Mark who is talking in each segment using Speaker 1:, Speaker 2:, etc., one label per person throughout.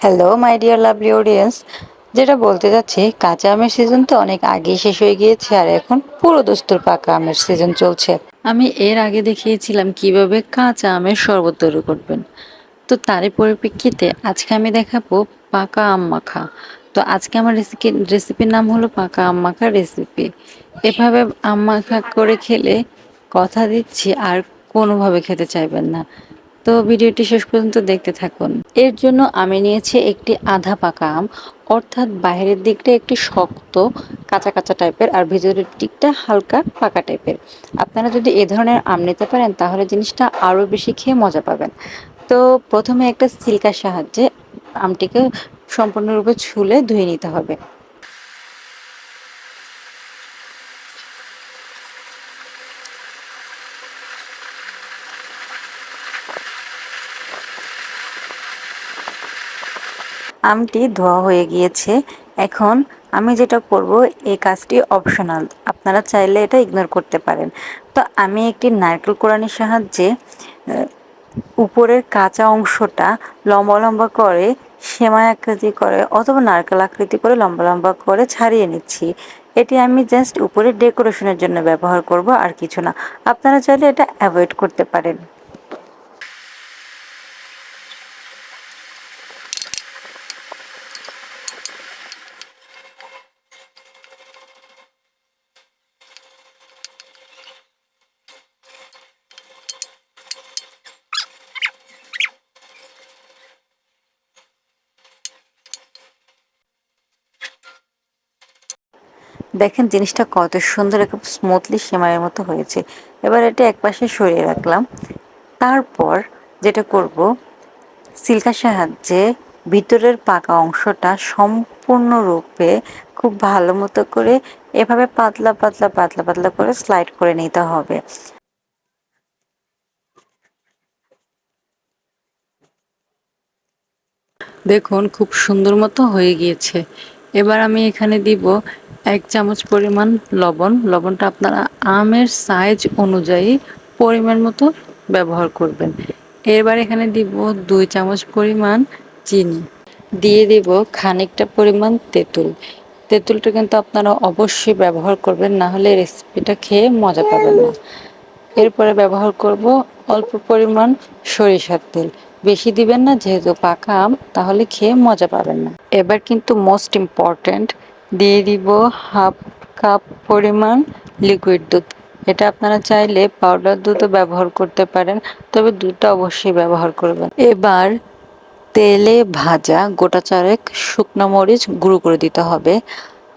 Speaker 1: Hello my dear lovely audience যেটা বলতে যাচ্ছি, কাঁচা আমের সিজন তো অনেক আগেই শেষ হয়ে গিয়েছে আর এখন পুরো দস্তুর পাকা আমের সিজন চলছে। আমি এর আগে দেখিয়েছিলাম কীভাবে কাঁচা আমের শরবত তৈরি করবেন। তো তারই পরিপ্রেক্ষিতে আজকে আমি দেখাবো পাকা আম মাখা। তো আজকে আমার রেসিপি রেসিপির নাম হলো পাকা আম মাখা রেসিপি এভাবে আম মাখা করে খেলে কথা দিচ্ছি আর কোনোভাবে খেতে চাইবেন না। তো ভিডিওটি শেষ পর্যন্ত দেখতে থাকুন। এর জন্য আমি নিয়েছি একটি আধা পাকা আম, অর্থাৎ বাইরের দিকটা একটি শক্ত, কাঁচা কাঁচা টাইপের, আর ভেতরের দিকটা হালকা পাকা টাইপের। আপনারা যদি এ ধরনের আম নিতে পারেন, তাহলে জিনিসটা আরও বেশি খেয়ে মজা পাবেন। তো প্রথমে একটা সিল্কার সাহায্যে আমটিকে সম্পূর্ণরূপে ছুলে ধুয়ে নিতে হবে। আমটি ধোয়া হয়ে গিয়েছে। এখন আমি যেটা করব, এই কাজটি অপশনাল আপনারা চাইলে এটা ইগনোর করতে পারেন। তো আমি একটি নারকেল কোরআনের সাহায্যে উপরের কাঁচা অংশটা লম্বা লম্বা করে, সেমাই আকৃতি করে অথবা নারকেল আকৃতি করে লম্বা লম্বা করে ছাড়িয়ে নিচ্ছি। এটি আমি জাস্ট উপরে ডেকোরেশনের জন্য ব্যবহার করব, আর কিছু না। আপনারা চাইলে এটা অ্যাভয়েড করতে পারেন। দেখেন জিনিসটা কত সুন্দর একদম স্মুথলি সেমাইয়ের মতো হয়েছে। এবার এটা একপাশে সরিয়ে রাখলাম। তারপর যেটা করব সিল্কার সাহায্যে ভিতরের পাকা অংশটা সম্পূর্ণরূপে খুব ভালো মতো করে এভাবে পাতলা পাতলা পাতলা পাতলা করে স্লাইড করে নিতে হবে। দেখুন, খুব সুন্দর মতো হয়ে গিয়েছে। এবার আমি এখানে দিব এক চামচ পরিমাণ লবণ। লবণটা আপনারা আমের সাইজ অনুযায়ী পরিমাণ মতো ব্যবহার করবেন। এবার এখানে দিব দুই চামচ পরিমাণ চিনি। দিয়ে দিব খানিকটা পরিমাণ তেঁতুল। তেঁতুলটা কিন্তু আপনারা অবশ্যই ব্যবহার করবেন, না হলে রেসিপিটা খেয়ে মজা পাবেন না। এরপরে ব্যবহার করব অল্প পরিমাণ সরিষার তেল। বেশি দিবেন না, যেহেতু পাকা আম, তাহলে খেয়ে মজা পাবেন না। এবার কিন্তু মোস্ট ইম্পর্ট্যান্ট দিয়ে দিব হাফ কাপ পরিমাণ লিকুইড দুধ। এটা আপনারা চাইলে পাউডার দুধও ব্যবহার করতে পারেন, তবে দুধটা অবশ্যই ব্যবহার করবেন। এবার তেলে ভাজা গোটা চারেক শুকনো মরিচ গুঁড়ো করে দিতে হবে,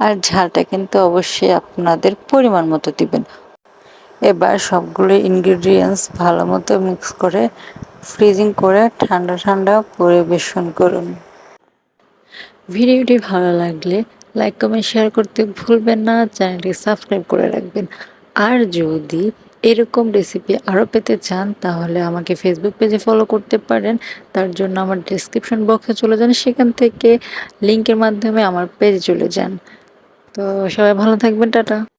Speaker 1: আর ঝালটা কিন্তু অবশ্যই আপনাদের পরিমাণ মতো দিবেন। এবার সবগুলো ইনগ্রিডিয়েন্টস ভালো মতো মিক্স করে ফ্রিজিং করে ঠান্ডা ঠান্ডা পরিবেশন করুন। ভিডিওটি ভালো লাগলে লাইক কমেন্ট শেয়ার করতে ভুলবেন না চ্যানেলটি সাবস্ক্রাইব করে রাখবেন। আর যদি এরকম রেসিপি আরও পেতে চান, তাহলে আমাকে ফেসবুক পেজে ফলো করতে পারেন। তার জন্য আমার ডিসক্রিপশন বক্সে চলে যান, সেখান থেকে লিঙ্কের মাধ্যমে আমার পেজে চলে যান। তো সবাই ভালো থাকবেন, টাটা।